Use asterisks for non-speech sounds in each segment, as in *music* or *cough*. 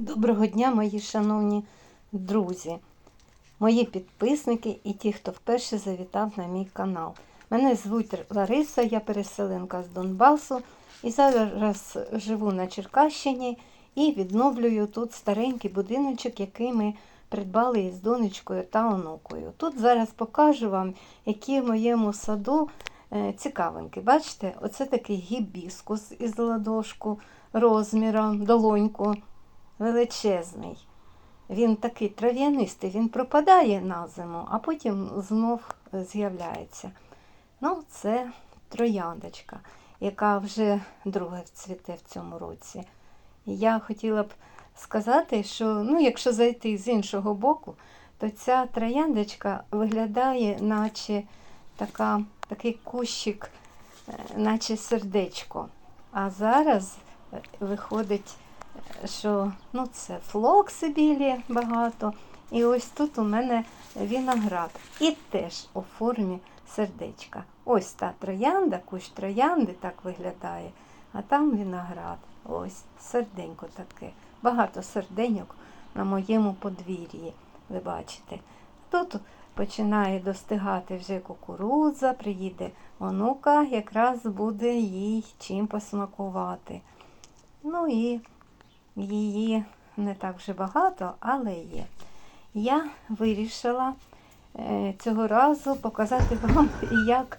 Доброго дня, мої шановні друзі, мої підписники і ті, хто вперше завітав на мій канал. Мене звуть Лариса, я переселенка з Донбасу і зараз живу на Черкащині і відновлюю тут старенький будиночок, який ми придбали із донечкою та онукою. Тут зараз покажу вам, які в моєму саду е, цікавинки. Бачите, оце такий гібіскус із ладошку розміром, долоньку величезний. Він такий трав'янистий, він пропадає на зиму, а потім знов з'являється. Ну, це трояндочка, яка вже друге цвіте в цьому році. Я хотіла б сказати, що ну, якщо зайти з іншого боку, то ця трояндочка виглядає, наче така, такий кущик, е, наче сердечко. А зараз е, виходить що ну, це флокси білі багато. І ось тут у мене виноград. І теж у формі сердечка. Ось та троянда, кущ троянди так виглядає, а там виноград. Ось серденько таке. Багато серденьок на моєму подвір'ї. Ви бачите. Тут починає достигати вже кукурудза, приїде онука, якраз буде їй чим посмакувати. Ну і її не так вже багато, але є. Я вирішила е, цього разу показати вам, *laughs* як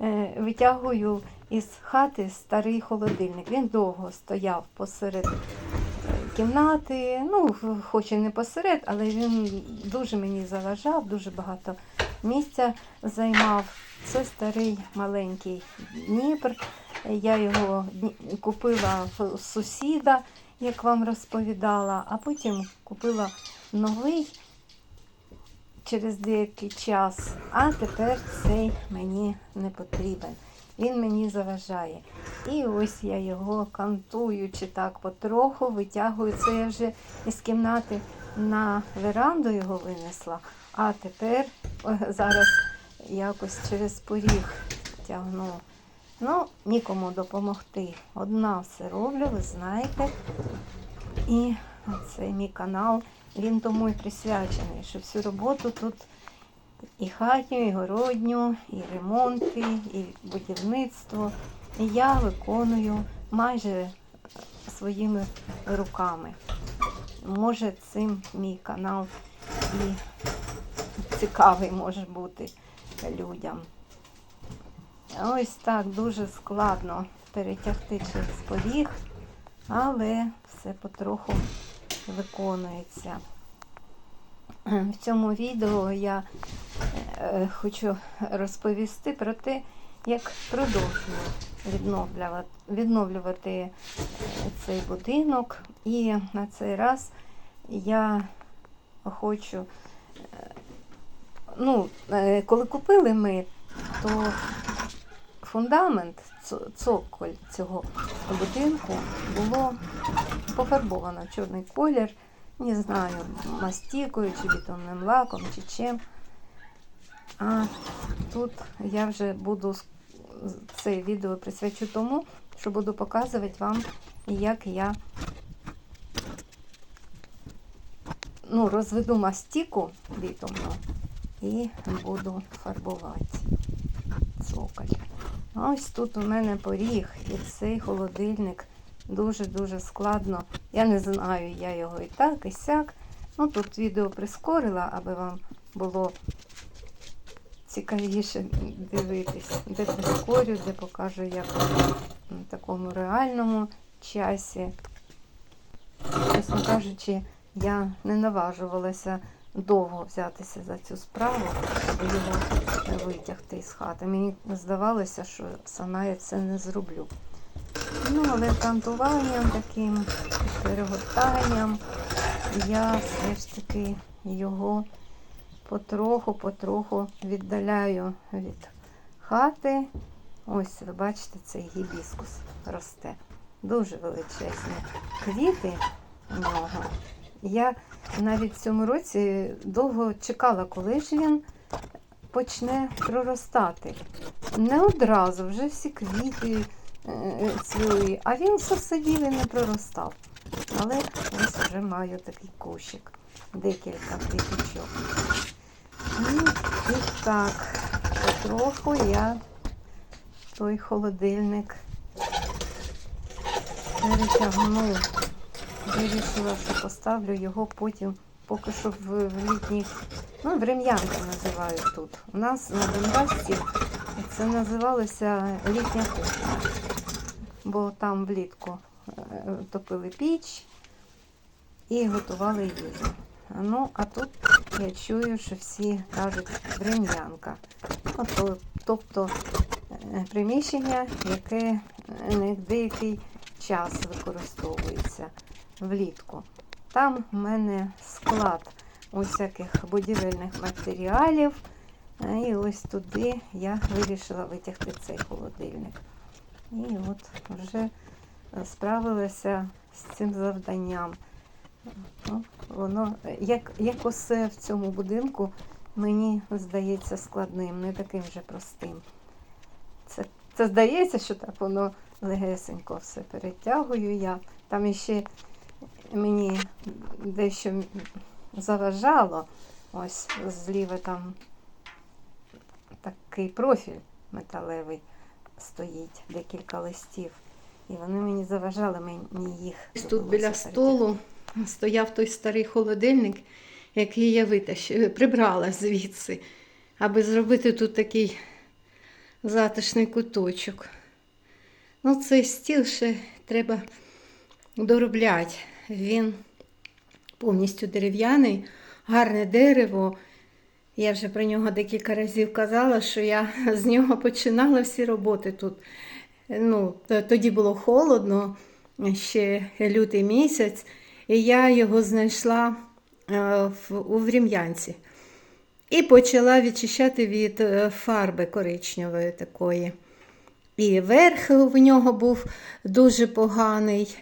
е, витягую із хати старий холодильник. Він довго стояв посеред е, кімнати, ну, хоч і не посеред, але він дуже мені заважав, дуже багато місця займав. Це старий маленький Дніпр. Я його купила в сусіда як вам розповідала, а потім купила новий через деякий час, а тепер цей мені не потрібен. Він мені заважає. І ось я його кантуючи так потроху, витягую. Це я вже із кімнати на веранду його винесла, а тепер о, зараз якось через поріг тягну. Ну, нікому допомогти. Одна все роблю, ви знаєте. І цей мій канал, він тому і присвячений, що всю роботу тут і хатню, і городню, і ремонти, і будівництво. І я виконую майже своїми руками. Може, цим мій канал і цікавий може бути людям. Ось так дуже складно перетягти через поріг, але все потроху виконується. В цьому відео я е, хочу розповісти про те, як продовжую відновлювати, відновлювати е, цей будинок. І на цей раз я хочу, е, ну, коли купили ми, то фундамент, цоколь цього будинку було пофарбовано в чорний колір. Не знаю, мастікою, чи бетонним лаком, чи чим. А тут я вже буду це відео присвячу тому, що буду показувати вам, як я ну, розведу мастіку бітумну і буду фарбувати цоколь. Ось тут у мене поріг і цей холодильник дуже-дуже складно. Я не знаю, я його і так, і сяк. Ну, тут відео прискорила, аби вам було цікавіше дивитись, де прискорю, де покажу, як в такому реальному часі. Чесно кажучи, я не наважувалася довго взятися за цю справу, аби його витягти із хати. Мені здавалося, що сама я це не зроблю. Ну, але кантуванням таким, перегортанням я все ж таки його потроху-потроху віддаляю від хати. Ось, ви бачите, цей гібіскус росте. Дуже величезні квіти у нього. Я навіть в цьому році довго чекала, коли ж він почне проростати. Не одразу, вже всі квіти е, цвіли, а він все сидів і не проростав. Але ось вже маю такий кущик. Декілька квіточок. Ну, і так, потроху я той холодильник перетягну. Вирішила, що поставлю його потім поки що в, літніх, ну, врем'янка називають тут. У нас на Донбасі це називалося літня кухня, бо там влітку е, топили піч і готували їжу. Ну, а тут я чую, що всі кажуть врем'янка. Ото- Тобто е, приміщення, яке е, деякий час використовується влітку. Там в мене склад усяких будівельних матеріалів. Е, І ось туди я вирішила витягти цей холодильник. І от вже справилася з цим завданням. Ну, воно, як, як усе в цьому будинку, мені здається складним, не таким же простим. Це, це здається, що так воно легесенько все перетягую я. Там іще мені дещо заважало. Ось зліва там такий профіль металевий стоїть, декілька листів. І вони мені заважали мені їх. Тут біля столу стояв той старий холодильник, який я витащила, прибрала звідси, аби зробити тут такий затишний куточок. Ну, цей стіл ще треба доробляти. Він повністю дерев'яний, гарне дерево. Я вже про нього декілька разів казала, що я *laughs* з нього починала всі роботи тут. Ну, тоді було холодно, ще лютий місяць, і я його знайшла е, у Врем'янці. І почала відчищати від е, фарби коричневої такої. І верх в нього був дуже поганий,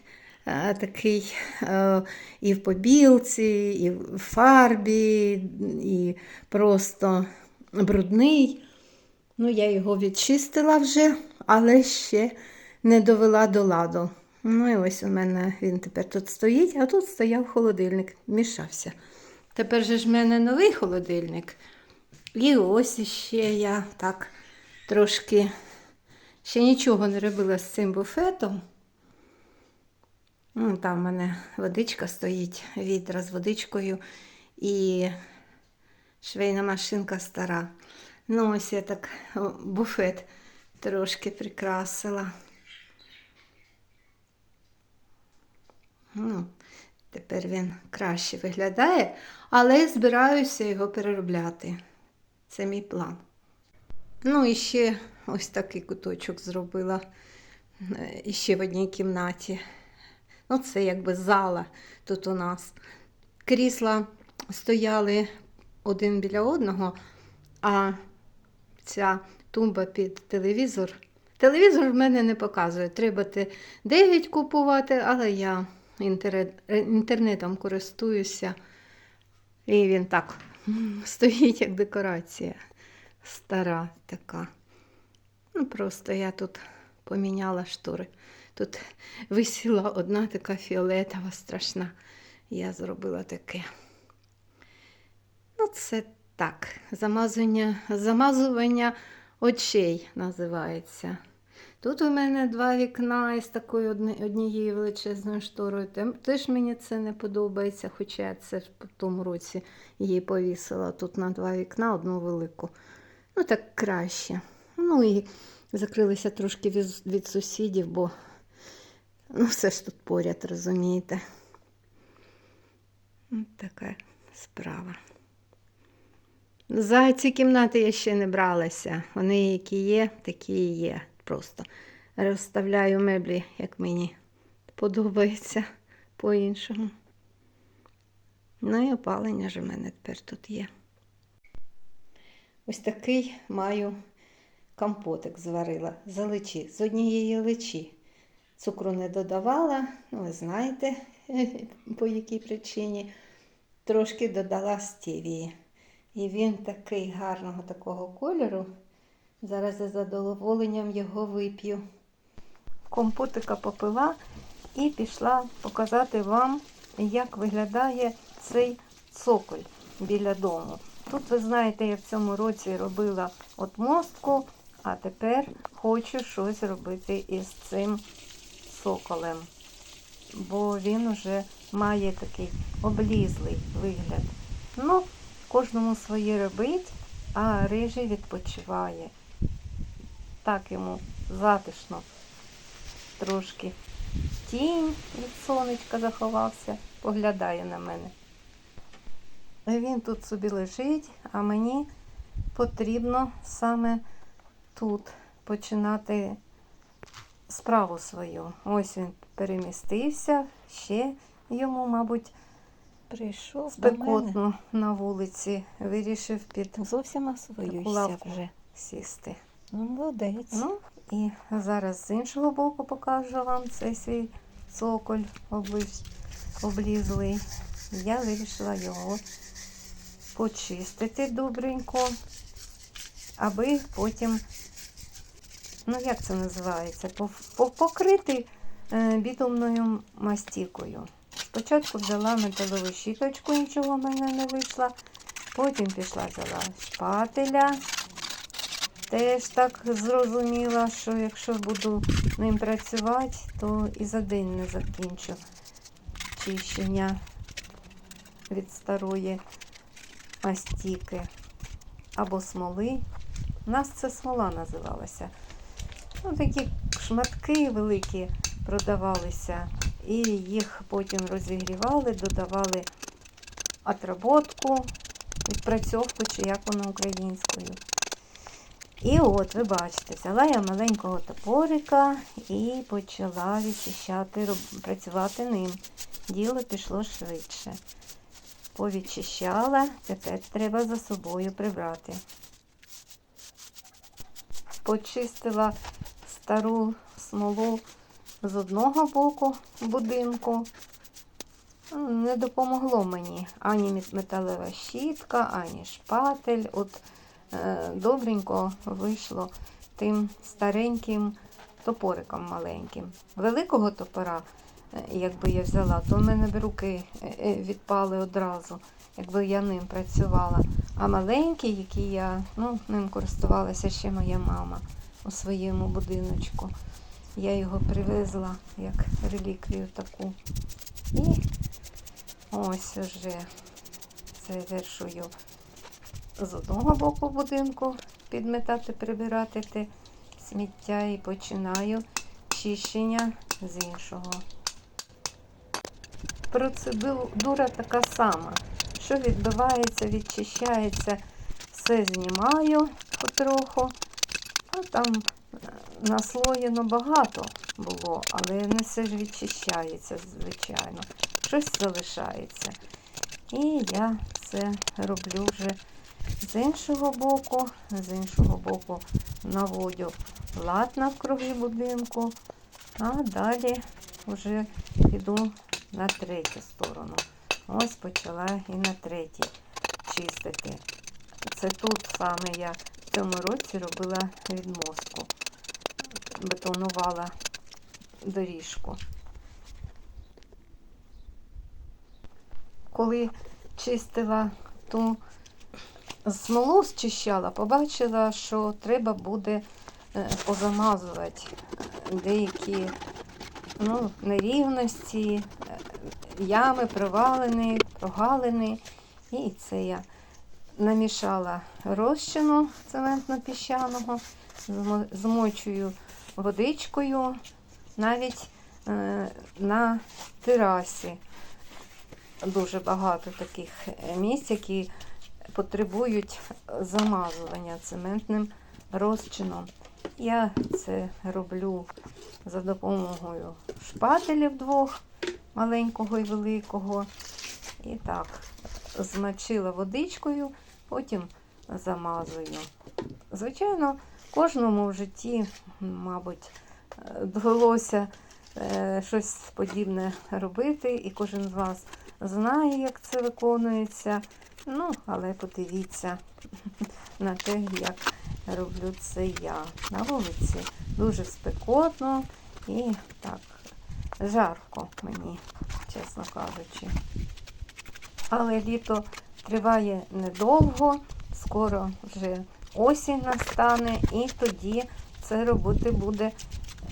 такий е, і в побілці, і в фарбі, і просто брудний. Ну, я його відчистила вже, але ще не довела до ладу. Ну і ось у мене він тепер тут стоїть, а тут стояв холодильник, мішався. Тепер же ж в мене новий холодильник. І ось іще я так трошки ще нічого не робила з цим буфетом. Ну, там в мене водичка стоїть, відра з водичкою і швейна машинка стара. Ну, ось я так буфет трошки прикрасила. Ну, тепер він краще виглядає, але збираюся його переробляти. Це мій план. Ну, і ще ось такий куточок зробила е, ще в одній кімнаті. Ну, це якби зала тут у нас. Крісла стояли один біля одного, а ця тумба під телевізор. Телевізор в мене не показує. Треба те 9 купувати, але я інтернетом користуюся. І він так *laughs* стоїть як декорація. Стара така. Ну, просто я тут поміняла штори. Тут *laughs* висіла одна така фіолетова страшна. Я зробила таке. Ну, це так. Замазування, замазування очей називається. Тут у мене два вікна із такою однією величезною шторою. Теж мені це не подобається, хоча я це в тому році її повісила тут на два вікна, одну велику. Ну, так краще. Ну і закрилися трошки від, сусідів, бо ну, все ж тут поряд, розумієте. Ось така справа. За ці кімнати я ще не бралася. Вони які є, такі і є. Просто розставляю меблі, як мені подобається по-іншому. Ну і опалення ж у мене тепер тут є. Ось такий маю компотик зварила з личі, з однієї личі. Цукру не додавала, ну, ви знаєте, *laughs* по якій причині. Трошки додала стевії. І він такий гарного такого кольору. Зараз я з задоволенням його вип'ю. компотика попила і пішла показати вам як виглядає цей цоколь біля дому. Тут, ви знаєте, я в цьому році робила от мостку, а тепер хочу щось робити із цим цоколем, бо він уже має такий облізлий вигляд. Ну, кожному своє робить, а рижий відпочиває. Так йому затишно. Трошки тінь від сонечка заховався, поглядає на мене. Він тут собі лежить, а мені потрібно саме тут починати справу свою. Ось він перемістився, ще йому, мабуть, Прийшов спекотно на вулиці. Вирішив під Зовсім освоюєшся лавку вже. сісти. Ну, молодець. Ну, і зараз з іншого боку покажу вам цей свій цоколь оближ... облізлий. Я вирішила його почистити добренько, аби потім, ну як це називається, покрити е, бітумною мастікою. Спочатку взяла металову щіточку, нічого в мене не вийшло. Потім пішла взяла шпателя. Теж так зрозуміла, що якщо буду ним працювати, то і за день не закінчу чищення від старої мастіки або смоли. У нас це смола називалася. Ну, такі шматки великі продавалися, і їх потім розігрівали, додавали отработку, відпрацьовку, чи як воно українською. І от, ви бачите, взяла я маленького топорика і почала відчищати, працювати ним. Діло пішло швидше. Повідчищала, тепер треба за собою прибрати. Почистила стару смолу з одного боку будинку. Не допомогло мені ані металева щітка, ані шпатель. От е, добренько вийшло тим стареньким топориком маленьким. Великого топора, е, якби я взяла, то в мене б руки е, е, відпали одразу, якби я ним працювала. А маленький, який я ну, ним користувалася ще моя мама у своєму будиночку. Я його привезла як реліквію таку. І ось уже завершую з одного боку будинку підметати, прибирати те сміття і починаю чищення з іншого. Процедура така сама. Що відбувається, відчищається, все знімаю потроху, там е, наслоєно багато було, але не все ж відчищається, звичайно. Щось залишається. І я це роблю вже з іншого боку, з іншого боку наводю лад навкруги будинку, а далі вже йду на третю сторону. Ось почала і на третій чистити. Це тут саме я в цьому році робила відмостку, бетонувала доріжку. Коли чистила ту смолу зчищала, побачила, що треба буде е, позамазувати деякі ну, нерівності, е, ями, провалини, прогалини. І це я намішала розчину цементно-піщаного, змочую водичкою навіть е, на терасі. Дуже багато таких е, місць, які потребують замазування цементним розчином. Я це роблю за допомогою шпателів двох, маленького і великого. І так, змочила водичкою, потім замазую. Звичайно, кожному в житті, мабуть, довелося е, щось подібне робити, і кожен з вас знає, як це виконується. Ну, але подивіться *laughs* на те, як роблю це я. На вулиці дуже спекотно і так жарко мені. чесно кажучи. Але літо триває недовго, скоро вже осінь настане, і тоді це робити буде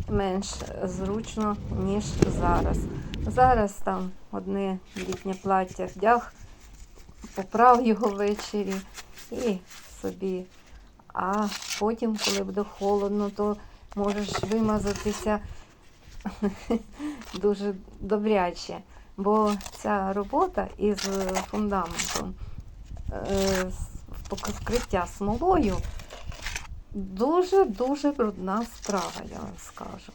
менш зручно, ніж зараз. Зараз там одне літнє плаття вдяг, поправ його ввечері і собі. А потім, коли буде холодно, то можеш вимазатися *laughs* дуже добряче. Бо ця робота із фундаментом, е, вкриття смолою дуже-дуже брудна справа, я вам скажу.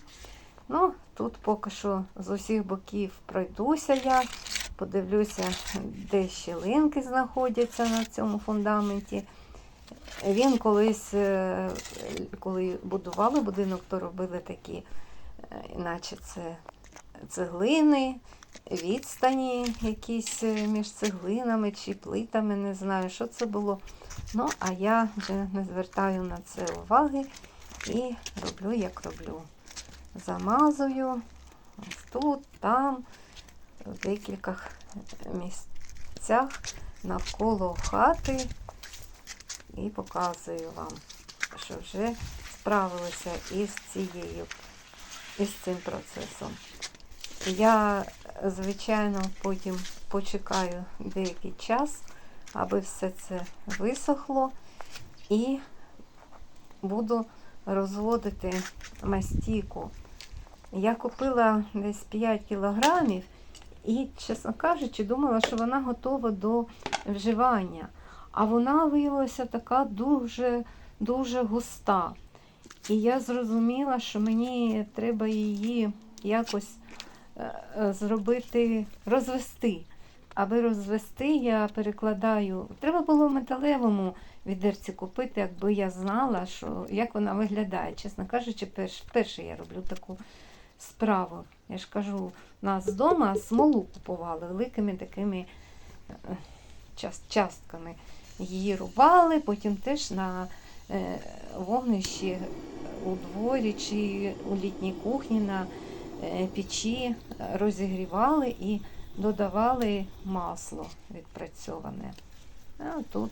Ну, тут поки що з усіх боків пройдуся я, подивлюся, де щілинки знаходяться на цьому фундаменті. Він колись, е, коли будували будинок, то робили такі, е, наче це цеглини, відстані якісь е, між цеглинами чи плитами, не знаю, що це було. Ну, а я вже не звертаю на це уваги і роблю, як роблю. Замазую ось тут, там, в декілька місцях навколо хати і показую вам, що вже справилися із цією, із цим процесом. Я, звичайно, потім почекаю деякий час, аби все це висохло, і буду розводити мастіку. Я купила десь 5 кілограмів і, чесно кажучи, думала, що вона готова до вживання. А вона виявилася така дуже, дуже густа. І я зрозуміла, що мені треба її якось зробити, розвести. Аби розвести, я перекладаю. Треба було в металевому відерці купити, якби я знала, що, як вона виглядає. Чесно кажучи, перш, вперше я роблю таку справу. Я ж кажу, нас вдома смолу купували великими такими е, частками. Її рубали, потім теж на е, вогнищі у дворі чи у літній кухні на е, печі розігрівали і додавали масло відпрацьоване. А тут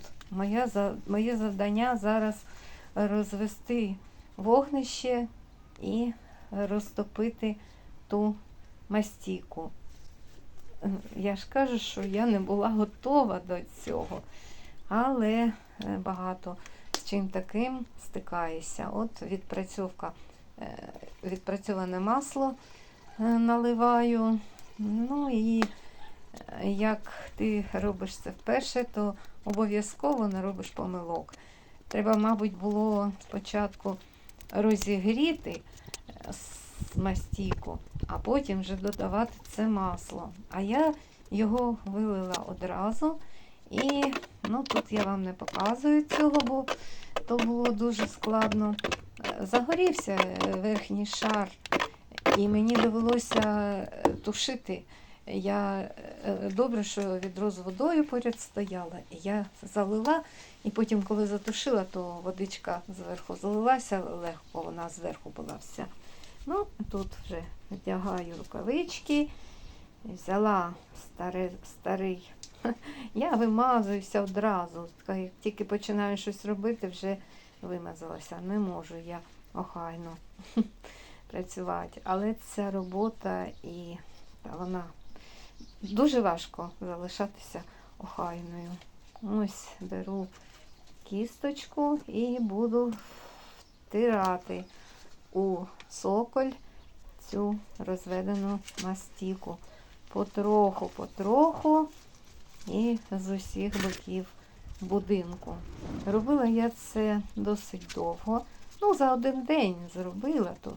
моє, завдання зараз розвести вогнище і розтопити ту мастіку. Е, Я ж кажу, що я не була готова до цього, але е, багато з чим таким стикаюся. От відпрацьовка, е, відпрацьоване масло е, наливаю. Ну і е, як ти робиш це вперше, то обов'язково не робиш помилок. Треба, мабуть, було спочатку розігріти е, мастійку, а потім вже додавати це масло. А я його вилила одразу. І ну, тут я вам не показую цього, бо то було дуже складно. Е, Загорівся е, верхній шар, і мені довелося е, тушити. Я е, добре, що відро з водою поряд стояла, і я залила, і потім, коли затушила, то водичка зверху залилася легко, вона зверху була вся. Ну, тут вже вдягаю рукавички, взяла старий, старий. *laughs* Я вимазуюся одразу. Як тільки починаю щось робити, вже вимазалася. Не можу я охайно *laughs* працювати. Але ця робота і вона дуже важко залишатися охайною. Ось беру кісточку і буду втирати у соколь цю розведену мастіку. Потроху, потроху і з усіх боків будинку. Робила я це досить довго. Ну, за один день зробила, то,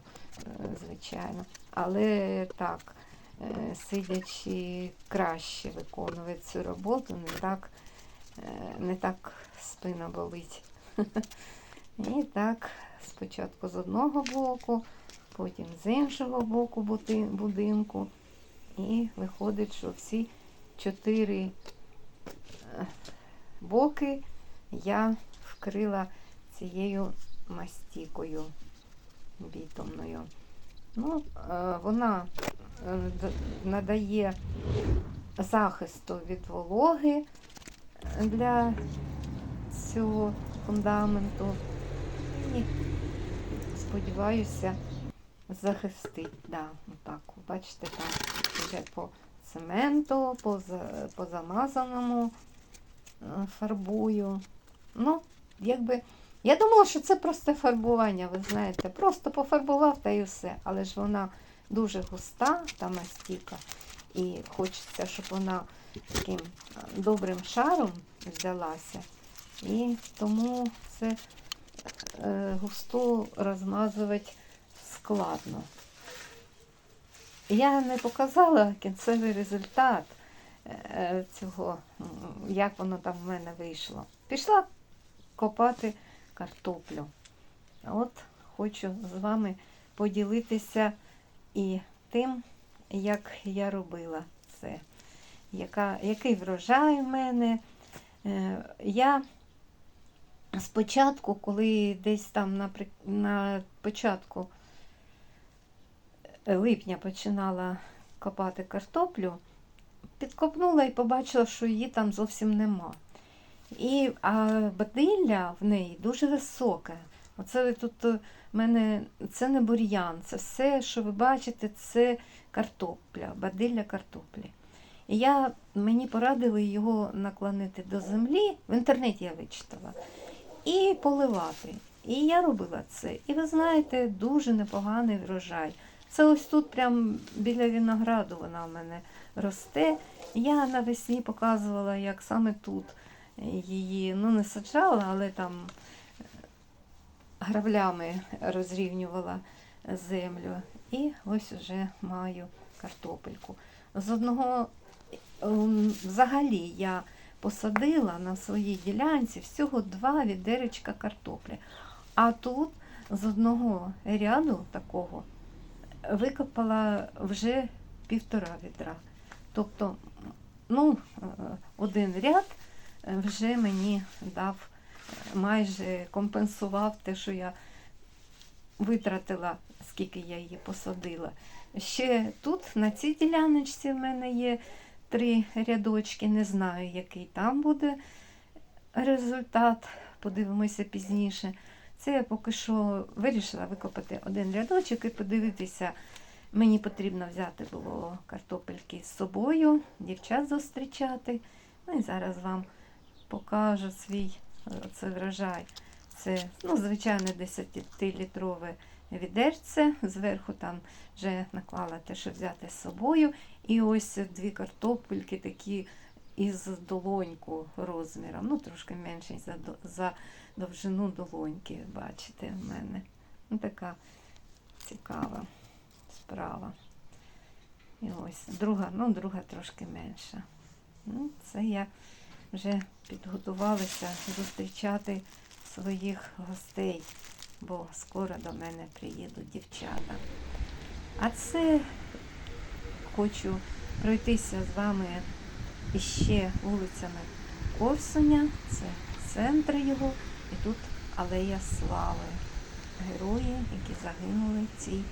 звичайно. Але так, е, сидячи краще виконувати цю роботу, не так, е, не так спина болить. *laughs* І так, спочатку з одного боку, потім з іншого боку будинку. І виходить, що всі чотири е, боки я вкрила цією мастікою бітумною. Ну, е, вона е, надає захисту від вологи для цього фундаменту. І сподіваюся, захистить. Да, отак, бачите, там вже по цементу, по, по замазаному е, фарбую. Ну, якби. Я думала, що це просто фарбування, ви знаєте. Просто пофарбував та і все. Але ж вона дуже густа, та мастіка. І хочеться, щоб вона таким добрим шаром взялася. І тому це е, густу розмазувати складно. Я не показала кінцевий результат е, цього, як воно там в мене вийшло. Пішла копати картоплю. От хочу з вами поділитися і тим, як я робила це. Яка, який врожай в мене. Е, Я спочатку, коли десь там на, на початку липня починала копати картоплю, підкопнула і побачила, що її там зовсім нема. І, а бадилля в неї дуже високе. Оце тут е, в мене це не бур'ян, це все, що ви бачите, це картопля, бадилля картоплі. І я, мені порадили його наклонити до землі, в інтернеті я вичитала, і поливати. І я робила це. І ви знаєте, дуже непоганий врожай. Це ось тут, прям біля винограду, вона в мене росте. Я навесні показувала, як саме тут її ну, не саджала, але там гравлями розрівнювала землю. І ось уже маю картопельку. З одного ем, взагалі я посадила на своїй ділянці всього два відеречка картоплі. А тут з одного ряду такого викопала вже півтора відра. Тобто, ну, е, один ряд вже мені дав, е, майже компенсував те, що я витратила, скільки я її посадила. Ще тут, на цій діляночці, в мене є три рядочки, не знаю, який там буде результат. Подивимося пізніше. Це я поки що вирішила викопати один рядочок і подивитися. Мені потрібно взяти було картопельки з собою, дівчат зустрічати. Ну і зараз вам покажу свій е, це врожай. Це, ну, звичайне 10-літрове відерце. Зверху там вже наклала те, що взяти з собою. І ось дві картопельки такі із долоньку розміром. Ну, трошки менші за, за довжину долоньки, бачите, в мене. Ну, така цікава справа. І ось друга, ну, друга трошки менша. Ну, це я вже підготувалася зустрічати своїх гостей, бо скоро до мене приїдуть дівчата. А це хочу пройтися з вами іще вулицями Ковсуня, це центр його, і тут Алея Слави. Герої, які загинули в цій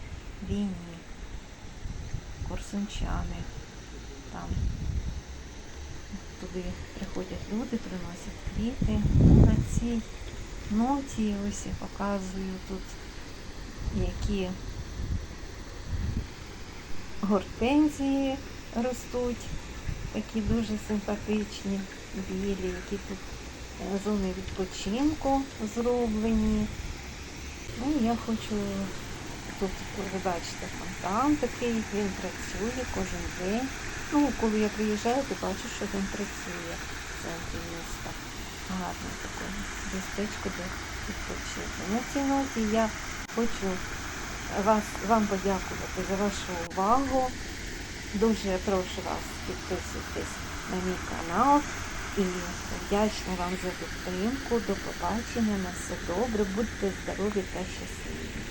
війні. Корсунчани. Там туди приходять люди, приносять квіти. На цій ноті ось я показую тут, які гортензії ростуть, такі дуже симпатичні, білі, які тут е, зони відпочинку зроблені. Ну, я хочу тут, ви бачите, фонтан такий, він працює кожен день. Ну, коли я приїжджаю, то бачу, що він працює в центрі міста. Гарне таке містечко, де відпочити. На цій ноті я хочу вас, вам подякувати за вашу увагу. Дуже прошу вас підписуйтесь на мій канал і вдячна вам за підтримку. До побачення, на все добре, будьте здорові та щасливі.